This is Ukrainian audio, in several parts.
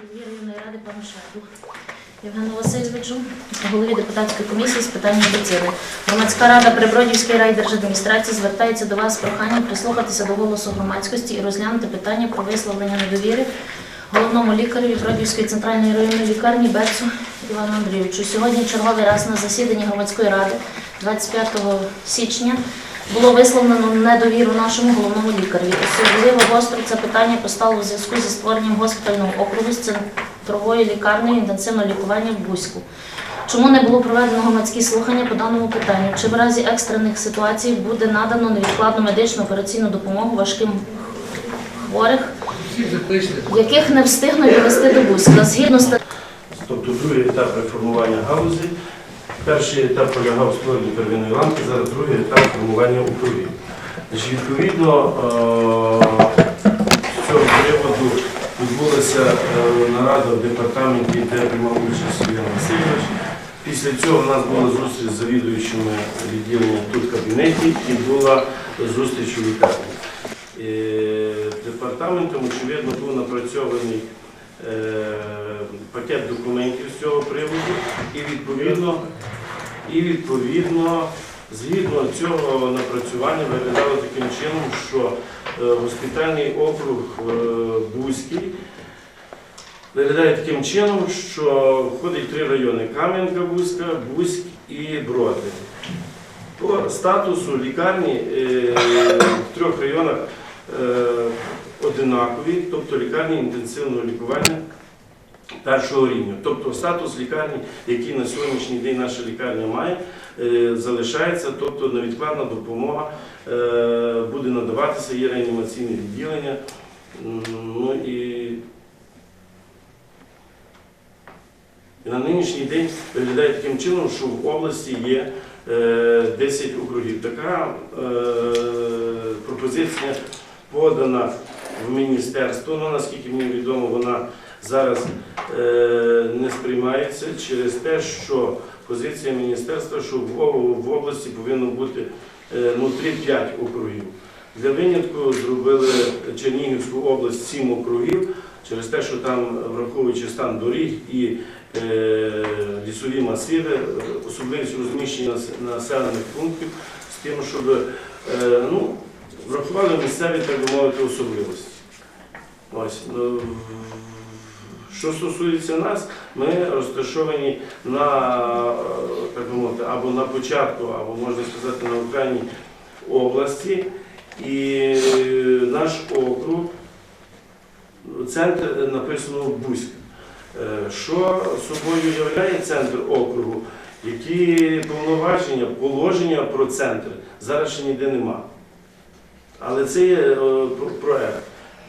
голові ради пану Шайбу Євгену Васильовичу, голові депутатської комісії з питань медицини. Громадська рада при Бродівській райдержадміністрації звертається до вас з проханням прислухатися до голосу громадськості і розглянути питання про висловлення недовіри головному лікареві Бродівської центральної районної лікарні Бецу Івану Андрійовичу. Сьогодні черговий раз на засіданні громадської ради 25 січня було висловлено недовіру нашому головному лікареві. Особливо гостро це питання постало у зв'язку зі створенням госпітального округу з центровою лікарнею інтенсивного лікування в Бузьку. Чому не було проведено громадські слухання по даному питанню? Чи в разі екстрених ситуацій буде надано невідкладну медичну операційну допомогу важким хворих, яких не встигнуть довести до Бузька? Згідно з Тобто другий етап реформування галузі. Перший етап полягав у первинної ланки, зараз другий етап формування округів. Відповідно, е, з цього приводу відбулася е, нарада в департаменті, де приймав участь Євген Васильович. Після цього в нас була зустріч з завідуючими відділення тут в кабінеті і була зустріч у лікарні. Е, Департаментом, очевидно, був напрацьований пакет документів з цього приводу і відповідно, і відповідно згідно цього напрацювання виглядало таким чином, що е, госпітальний округ е, Бузький виглядає таким чином, що входить три райони Кам'янка Бузька, Бузьк і Броди. По статусу лікарні е, в трьох районах одинакові, тобто лікарні інтенсивного лікування першого рівня. Тобто статус лікарні, який на сьогоднішній день наша лікарня має, е, залишається, тобто невідкладна допомога е, буде надаватися, є реанімаційне відділення. Ну і на нинішній день виглядає таким чином, що в області є е, 10 округів. Така е, пропозиція подана в міністерство. Ну, наскільки мені відомо, вона зараз е, не сприймається через те, що позиція міністерства, що в, об- в області повинно бути е, ну, 3-5 округів. Для винятку зробили Чернігівську область 7 округів через те, що там, враховуючи стан доріг і е, лісові масиви, особливість розміщення населених пунктів з тим, щоб е, ну, врахували місцеві, так би мовити, особливості. Ось. Що стосується нас, ми розташовані на, е, так би мовити, або на початку, або можна сказати, на окраїні області. І е, наш округ, центр написано Бузьк. Е, Що собою являє центр округу? Які повноваження, положення про центр зараз ще ніде нема. Але це є е, про- проект.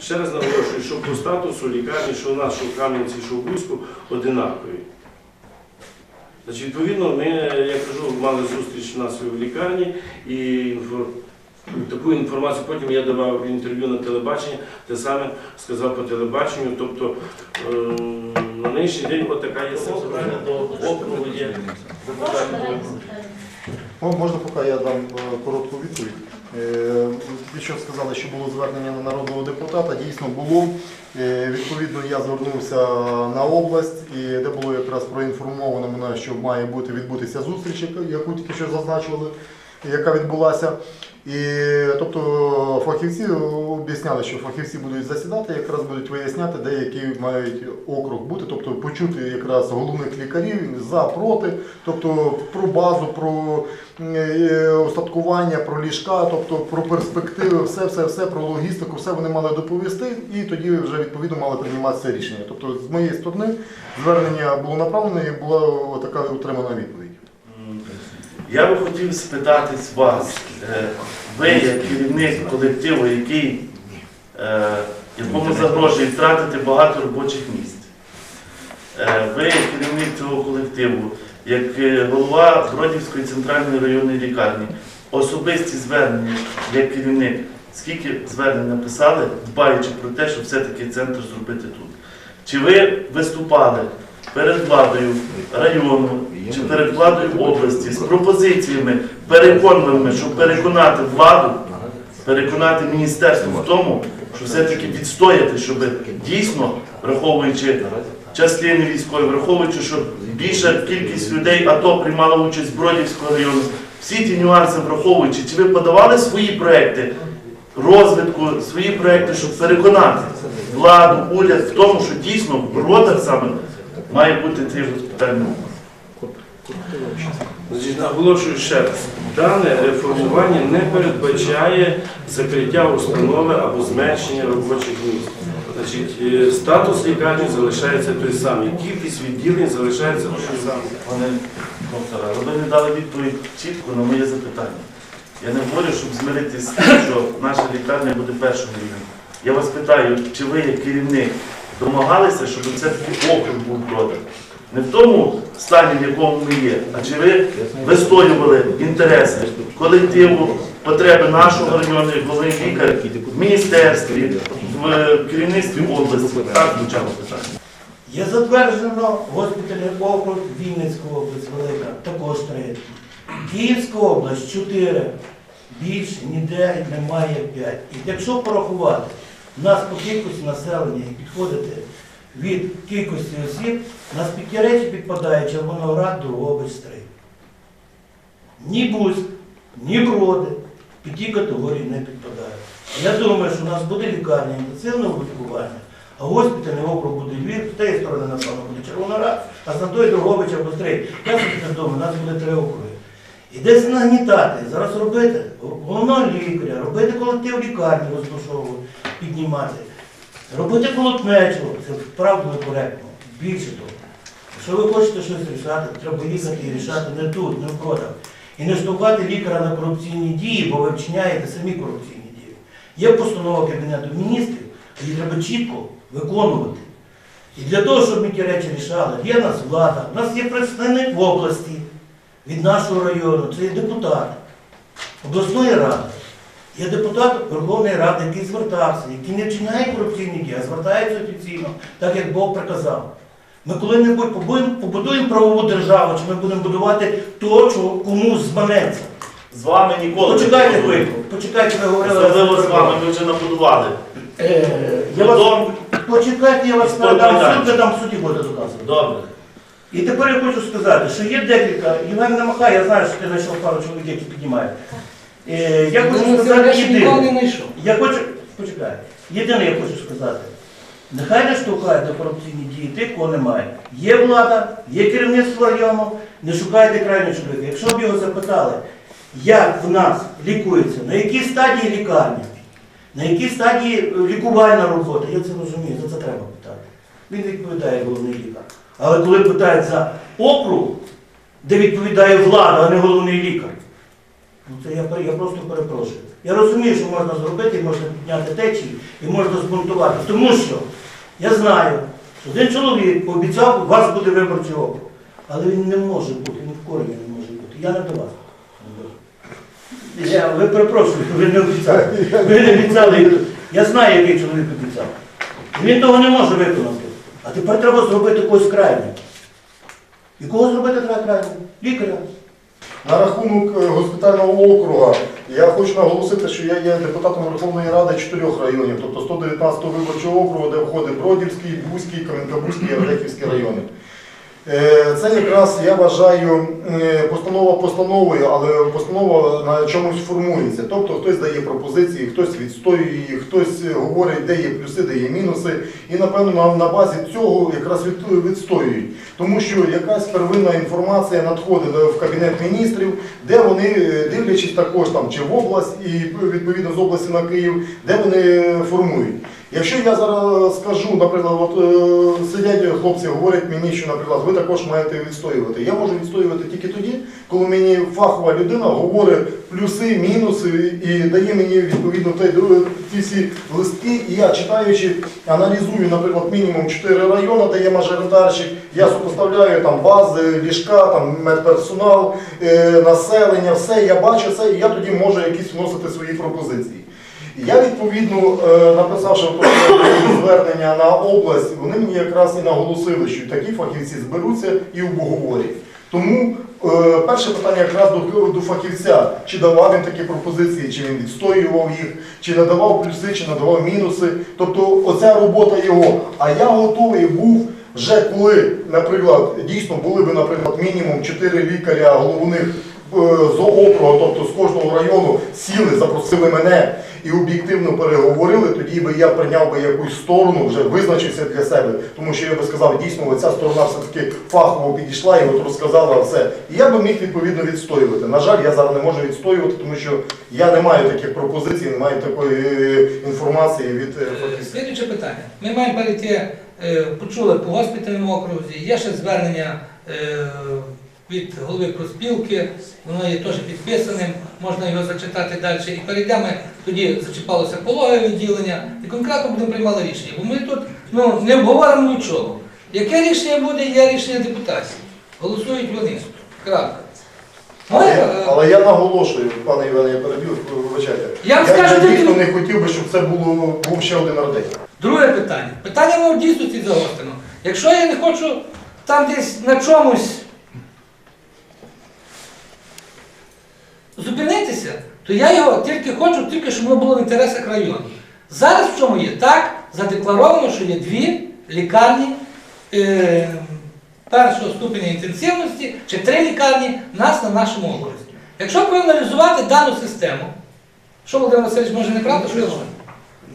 Ще раз наголошую, що по статусу лікарні, що в нас, що в Кам'янці, що в Бузьку, одинакові. Значить, відповідно, ми, я кажу, мали зустріч у нас в лікарні і таку інформацію потім я давав інтерв'ю на телебаченні, те саме сказав по телебаченню. Тобто е, на нинішній день от така є ситуація до округу є. О, можна, поки я дам е, коротку відповідь. Е, що сказали, що було звернення на народного депутата. Дійсно було. Е, Відповідно, я звернувся на область, і де було якраз проінформовано мене, що має бути відбутися зустріч, яку тільки що зазначили, яка відбулася. І тобто фахівці об'ясняли, що фахівці будуть засідати, якраз будуть виясняти, де який мають округ бути, тобто почути якраз головних лікарів за проти, тобто про базу, про е, остаткування, про ліжка, тобто про перспективи, все, все, все про логістику, все вони мали доповісти, і тоді вже відповідно мали прийматися рішення. Тобто, з моєї сторони звернення було направлено і була така отримана відповідь. Я би хотів спитати вас, е, ви як керівник колективу, який, е, якому загрожує втратити багато робочих місць. Е, Ви як керівник цього колективу, як голова Бродівської центральної районної лікарні, особисті звернення як керівник, скільки звернень написали, дбаючи про те, щоб все-таки центр зробити тут. Чи ви виступали перед владою району чи перед владою області з пропозиціями переконливими, щоб переконати владу, переконати міністерство в тому, що все-таки відстояти, щоб дійсно, враховуючи частини військові, враховуючи, що більша кількість людей АТО приймала участь в Бродівського району, всі ті нюанси враховуючи, чи ви подавали свої проекти розвитку, свої проекти, щоб переконати владу, уряд в тому, що дійсно в Бродах саме має бути цей госпітальний. Значить, наголошую ще раз, дане реформування не передбачає закриття установи або зменшення робочих місць. Значить, е, статус лікарні залишається той самий, кількість відділень залишається той самий. Пане доктора, ви не дали відповідь чітко на моє запитання. Я не говорю, щоб змиритися з тим, що наша лікарня буде першого рівня. Я вас питаю, чи ви як керівник домагалися, щоб це такий округ був проти? Не в тому стані, в якому ми є, а чи ви вистоювали інтереси колективу, потреби нашого району, як головний лікар в міністерстві, в керівництві області? Так звучало питання. Є затверджено госпітальний округ Вінницька область велика, також третій. Київська область 4. Більше ніде немає 5. І якщо порахувати, у нас по кількості населення підходити від кількості осіб, під ті речі підпадає Червоноград, Другобич, Стрий. Ні Бузьк, ні Броди під ті категорії не підпадають. Я думаю, що у нас буде лікарня інтенсивного лікування, а госпітальний округ буде Львів, з тієї сторони, напевно, буде Червоноград, а з тої Другович або Стрий. Я собі так думаю, у нас буде три округи. І десь нагнітати, зараз робити головного лікаря, робити колектив лікарні, розташовувати, піднімати, робити колотнечу, це вправду некоректно, більше того. Якщо ви хочете щось рішати, треба їхати і рішати не тут, не в бродах. І не штовхати лікаря на корупційні дії, бо ви вчиняєте самі корупційні дії. Є постанова Кабінету міністрів, її треба чітко виконувати. І для того, щоб ми ті речі рішали, є нас влада, у нас є представник в області від нашого району, це є депутат обласної ради. Є депутат Верховної Ради, який звертався, який не вчиняє корупційні дії, а звертається офіційно, так як Бог приказав. Ми коли-небудь побудуємо, правову державу, чи ми будемо будувати то, що комусь зманеться. З вами ніколи Почекайте буду. ви, почекайте, ви говорили. Особливо з вами, ми вже набудували. Е, я вас, почекайте, я вас майданчик. суд, там в суді будете доказувати. Добре. І тепер я хочу сказати, що є декілька, Євген не махає, я знаю, що ти знайшов пару чоловік, які піднімають. Е, я хочу сказати єдине. Я хочу, почекай, єдине я хочу сказати. Нехай не штовхають до корупційні дії тих, кого немає. Є влада, є керівництво району, не шукайте крайнього чоловіка. Якщо б його запитали, як в нас лікується, на якій стадії лікарні, на якій стадії е, лікувальна робота, я це розумію, за це треба питати. Він відповідає головний лікар. Але коли питають за округ, де відповідає влада, а не головний лікар, ну це я, я просто перепрошую. Я розумію, що можна зробити, можна підняти течії, і можна збунтувати. Тому що я знаю, що один чоловік пообіцяв, у вас буде виборчий округ. Але він не може бути, він в корені не може бути. Я не до вас. Я, ви перепрошую, ви не обіцяли. Ви не обіцяли. Я знаю, який чоловік обіцяв. Він того не може виконати. А тепер треба зробити когось крайнім. І кого зробити треба крайнім? Лікаря. На рахунок е, госпітального округа я хочу наголосити, що я є депутатом Верховної Ради чотирьох районів, тобто 119 виборчого округу, де входить Бродівський, Бузький, Кам'янкабузький і Радехівський райони. Е, Це якраз я вважаю е, постанова постановою, але постанова на чомусь формується. Тобто хтось дає пропозиції, хтось відстоює їх, хтось говорить, де є плюси, де є мінуси. І напевно на, на базі цього якраз відстоюють. Тому що якась первинна інформація надходить в кабінет міністрів, де вони, е, дивлячись також там чи в область і відповідно з області на Київ, де вони формують. Якщо я зараз скажу, наприклад, от е, сидять хлопці, говорять мені, що, наприклад, ви також маєте відстоювати. Я можу відстоювати тільки тоді, коли мені фахова людина говорить плюси, мінуси і дає мені відповідно ті всі листки. І я читаючи, аналізую, наприклад, мінімум 4 райони, де є мажоритарщик, я супоставляю там бази, ліжка, там медперсонал, е, населення, все, я бачу це, і я тоді можу якісь вносити свої пропозиції. Я відповідно е, написавши звернення на область, вони мені якраз і наголосили, що такі фахівці зберуться і обговорять. Тому е, перше питання якраз до, до фахівця, чи давав він такі пропозиції, чи він відстоював їх, чи надавав плюси, чи надавав мінуси. Тобто оця робота його. А я готовий був вже коли, наприклад, дійсно були б, наприклад, мінімум 4 лікаря головних е, з округу, тобто з кожного району сіли, запросили мене і об'єктивно переговорили, тоді би я прийняв би якусь сторону, вже визначився для себе. Тому що я би сказав, дійсно, ця сторона все-таки фахово підійшла і от розказала все. І я би міг відповідно відстоювати. На жаль, я зараз не можу відстоювати, тому що я не маю таких пропозицій, не маю такої е, інформації від е, фахівців. Слідуюче питання. Ми маємо перейти, е, почули по госпітальному окрузі, є ще звернення е, від голови проспілки, воно є теж підписаним, можна його зачитати далі. І перейдемо, тоді зачіпалося пологове відділення, і конкретно будемо приймати рішення. Бо ми тут ну, не обговоримо нічого. Яке рішення буде, є рішення депутатів. Голосують вони. Крапка. Але, але я наголошую, пане Іване, я перебив, вибачайте. Я вам скажу я дійсно не хотів би, щоб це було був ще один ардень. Друге питання. Питання воно в дійсності загострено. Якщо я не хочу там десь на чомусь зупинитися, то я його тільки хочу, тільки щоб воно було в інтересах району. Зараз в чому є? Так, задекларовано, що є дві лікарні е, першого ступеня інтенсивності чи три лікарні нас на нашому окрузі. Якщо проаналізувати дану систему, що Володимир Васильович може не правда, що я?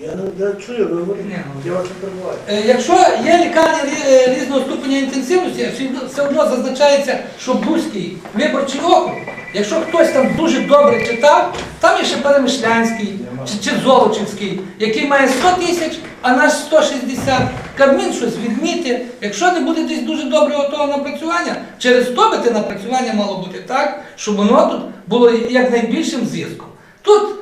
Я не чую, ви. Ну, Я вас перебуваю. Е, Якщо є лікарні е, різного ступеня інтенсивності, все одно- зазначається, що Бузький виборчий округ, якщо хтось там дуже добре читав, там є ще Перемишлянський чи, чи Золочівський, який має 100 тисяч, а наш 160. Кабмін щось відмітить. Якщо не буде десь дуже доброго того напрацювання, через то би те напрацювання мало бути так, щоб воно тут було якнайбільшим зиском. Тут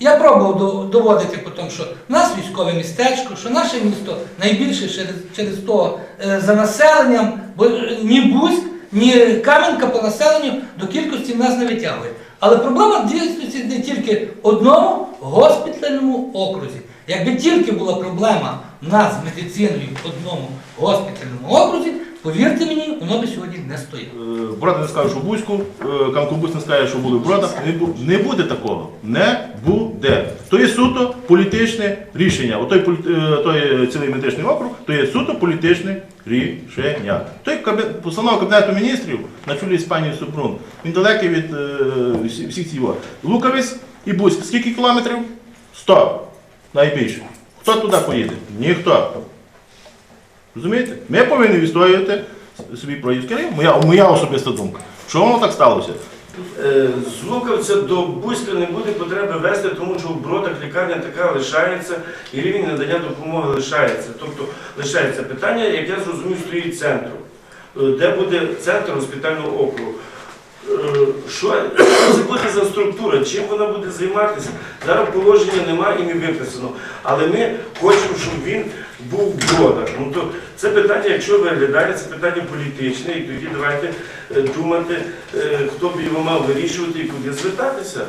Я пробував до- доводити по тому, що нас військове містечко, що наше місто найбільше через, через то е, за населенням, бо е, ні Бузьк, ні Кам'янка по населенню до кількості нас не витягує. Але проблема в дійсності не тільки в одному госпітальному окрузі. Якби тільки була проблема в нас з медициною в одному госпітальному окрузі, повірте мені, воно би сьогодні не стояло. Е, Брат не скаже, що Бузьку, е, Камкобус не скаже, що були Бродах. Не, бу- не буде такого. Не буде. То є суто політичне рішення. Отой, е, той цілий медичний округ, то є суто політичне рішення. Той постанова Кабінету міністрів на чолі з пані Супрун, він далекий від всіх цих. його. Луковець і Бузьк. Скільки кілометрів? 100. Найбільше. Хто туди поїде? Ніхто. Розумієте? Ми повинні відстоювати свій проїзд район. Моя, моя особиста думка. Що воно так сталося? Е, З Луковця до Бузька не буде потреби вести, тому що в Бродах лікарня така лишається і рівень надання допомоги лишається. Тобто лишається питання, як я зрозумів, стоїть центру. Е, Де буде центр госпітального округу? Е, Що це буде за структура? Чим вона буде займатися? Зараз положення немає і не виписано. Але ми хочемо, щоб він був в. Ну, то це питання, якщо виглядає, це питання політичне, і тоді давайте е, думати, е, хто б його мав вирішувати і куди звертатися.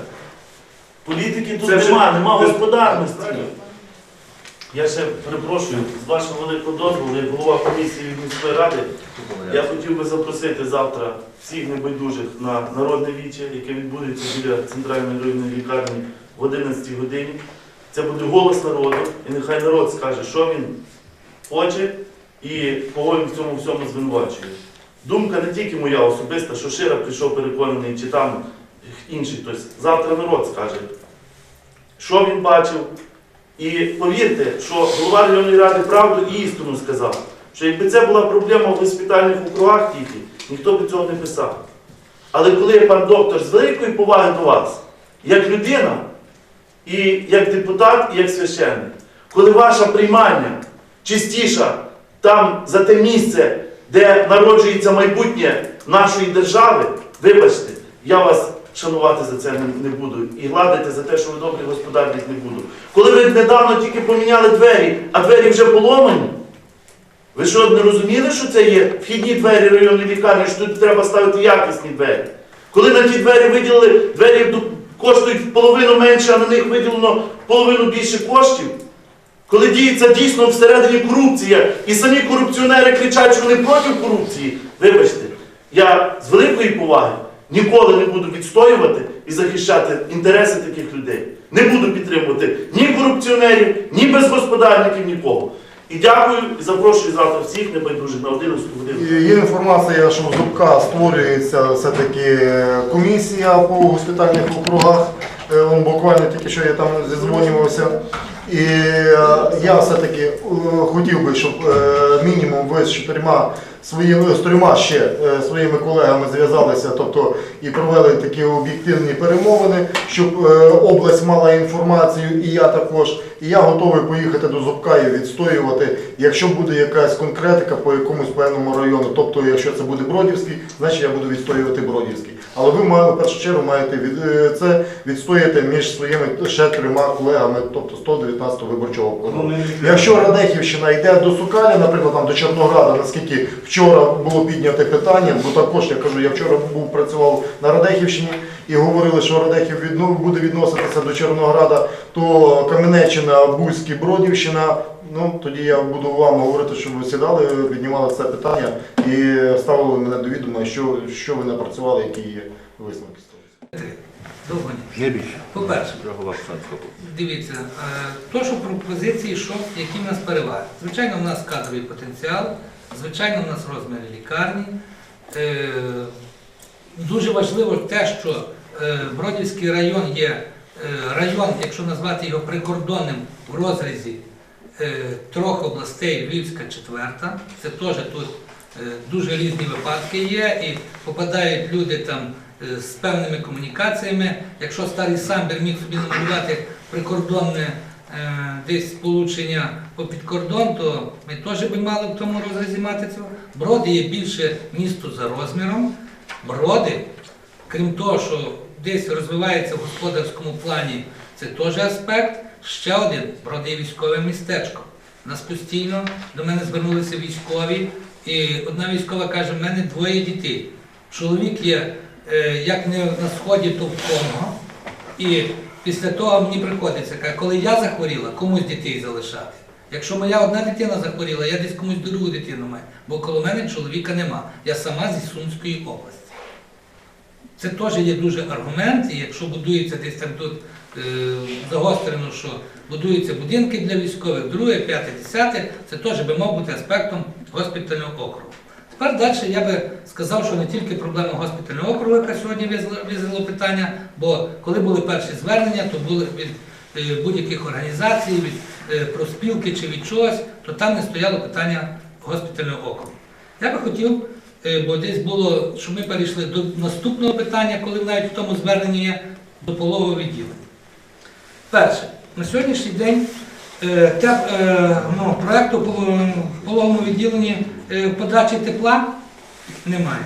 Політики тут Це вже- нема, нема господарності. Я ще перепрошую, з вашого великого дозволу, як голова комісії міської ради, я хотів би запросити завтра всіх небайдужих на народне віче, яке відбудеться біля центральної районної лікарні в 11 годині. Це буде голос народу, і нехай народ скаже, що він хоче і кого він в цьому всьому звинувачує. Думка не тільки моя особиста, що Шира прийшов переконаний, чи там інший хтось. Завтра народ скаже, що він бачив. І повірте, що голова районної ради правду і істину сказав, що якби це була проблема в госпітальних округах тільки, ніхто б цього не писав. Але коли пан доктор з великої поваги до вас, як людина, і як депутат, і як священник, коли ваша приймальня чистіша там за те місце, де народжується майбутнє нашої держави, вибачте, я вас шанувати за це не, буду і гладити за те, що ви добрий господарник не буду. Коли ви недавно тільки поміняли двері, а двері вже поломані, ви що не розуміли, що це є вхідні двері районної лікарні, що тут треба ставити якісні двері? Коли на ті двері виділили, двері коштують в половину менше, а на них виділено половину більше коштів? Коли діється дійсно всередині корупція, і самі корупціонери кричать, що вони проти корупції, вибачте, Я з великої поваги ніколи не буду відстоювати і захищати інтереси таких людей. Не буду підтримувати ні корупціонерів, ні безгосподарників, нікого. І дякую, і запрошую завтра всіх небайдужих на 11 годину. Є інформація, що в Зубка створюється все-таки комісія по госпітальних округах. Е, Он буквально тільки що я там зізвонювався. І е, я все-таки е, хотів би, щоб е, мінімум ви з чотирма своїми з трьома ще своїми колегами зв'язалися, тобто і провели такі об'єктивні перемовини, щоб область мала інформацію, і я також. І я готовий поїхати до Зубка і відстоювати, якщо буде якась конкретика по якомусь певному району. Тобто, якщо це буде Бродівський, значить я буду відстоювати Бродівський. Але ви в першу чергу маєте від, е, це відстояти між своїми ще трьома колегами, тобто 119 виборчого округу. Ну, Якщо Радехівщина йде до Сукаля, наприклад, там до Чорнограда, наскільки вчора було підняте питання, бо також я кажу, я вчора був працював на Радехівщині і говорили, що Радехів відно- буде відноситися до Чорнограда, то Кам'янеччина, Бузький, Бродівщина. Ну тоді я буду вам говорити, щоб ви сідали, піднімали це питання і ставили мене до відома, що, що ви напрацювали, які є висновки. Довго ні. Не більше. По-перше, Дивіться, е, то, що пропозиції, що, які в нас переваги. Звичайно, в нас кадровий потенціал, звичайно, в нас розміри лікарні. Е, Дуже важливо те, що е, Бродівський район є район, якщо назвати його прикордонним в розрізі трьох областей, Львівська четверта. Це теж тут е, дуже різні випадки є, і попадають люди там е, з певними комунікаціями. Якщо старий самбір міг собі намалювати прикордонне е, десь сполучення по підкордон, то ми теж би мали в тому розрізі мати цього. Броди є більше місто за розміром. Броди, крім того, що десь розвивається в господарському плані, це теж аспект. Ще один броди є військове містечко. Нас постійно до мене звернулися військові, і одна військова каже, в мене двоє дітей. Чоловік є е, як не на сході, то в Конго. І після того мені приходиться, каже, коли я захворіла, комусь дітей залишати. Якщо моя одна дитина захворіла, я десь комусь другу дитину маю, бо коло мене чоловіка нема. Я сама зі Сумської області. Це теж є дуже аргумент, і якщо будується десь там тут загострено, що будуються будинки для військових, друге, п'яте, десяте, це теж би мав бути аспектом госпітального округу. Тепер далі я би сказав, що не тільки проблема госпітального округу, яка сьогодні визвало- питання, бо коли були перші звернення, то були від е, будь-яких організацій, від е, профспілки чи від чогось, то там не стояло питання госпітального округу. Я би хотів, е, бо десь було, що ми перейшли до наступного питання, коли навіть в тому зверненні є до пологового відділення. Перше, на сьогоднішній день е, е, ну, проекту по в пологовому відділенні е, подачі тепла немає.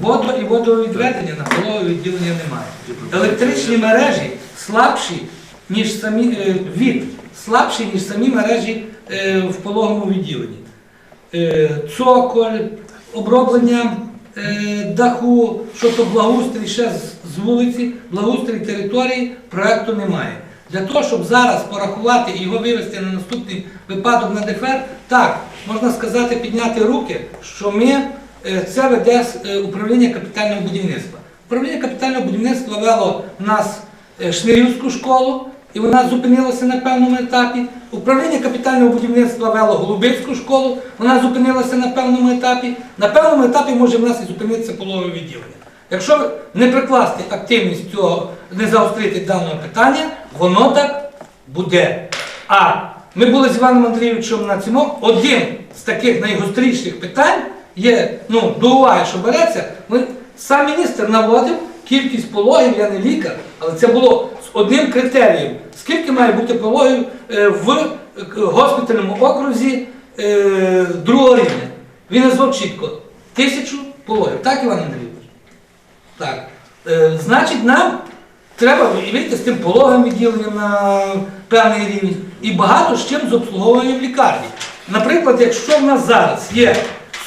Водо і водовідведення на пологове відділення немає. Електричні мережі слабші, ніж самі від слабші, ніж самі мережі в пологовому відділенні. Цоколь, оброблення даху, що то благоустрій ще з, вулиці, благоустрій території проекту немає. Для того, щоб зараз порахувати і його вивести на наступний випадок на ДФР, так, можна сказати, підняти руки, що ми е, це веде е, управління капітального будівництва. Управління капітального будівництва вело в нас е, Шнирівську школу, і вона зупинилася на певному етапі. Управління капітального будівництва вело Голубицьку школу, вона зупинилася на певному етапі. На певному етапі може в нас і зупинитися пологове відділення. Якщо не прикласти активність цього, не заострити даного питання, воно так буде. А ми були з Іваном Андрійовичем на цьому. Один з таких найгостріших питань є, ну, до уваги, що береться. Ми, сам міністр наводив кількість пологів, я не лікар, але це було з одним критерієм. Скільки має бути пологів е, в е, госпітальному окрузі е, другого рівня? Він назвав чітко тисячу пологів. Так, Іван Андрійович? Так. Значить, нам треба вийти з тим пологовим відділенням на певний рівень і багато з чим з обслуговуванням лікарні. Наприклад, якщо в нас зараз є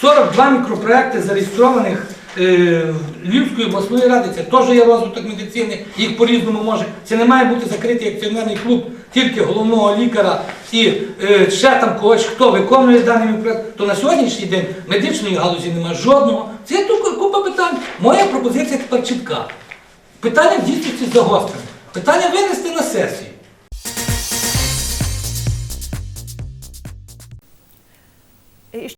42 мікропроекти зареєстрованих е, Львівської обласної ради, це теж є розвиток медицини, їх по-різному може. Це не має бути закритий акціонерний клуб тільки головного лікаря і е, ще там когось, хто виконує даний проект, то на сьогоднішній день медичної галузі немає жодного. Це є купа питань. Моя пропозиція тепер чітка. Питання в дійсності загострене. Питання винести на сесію.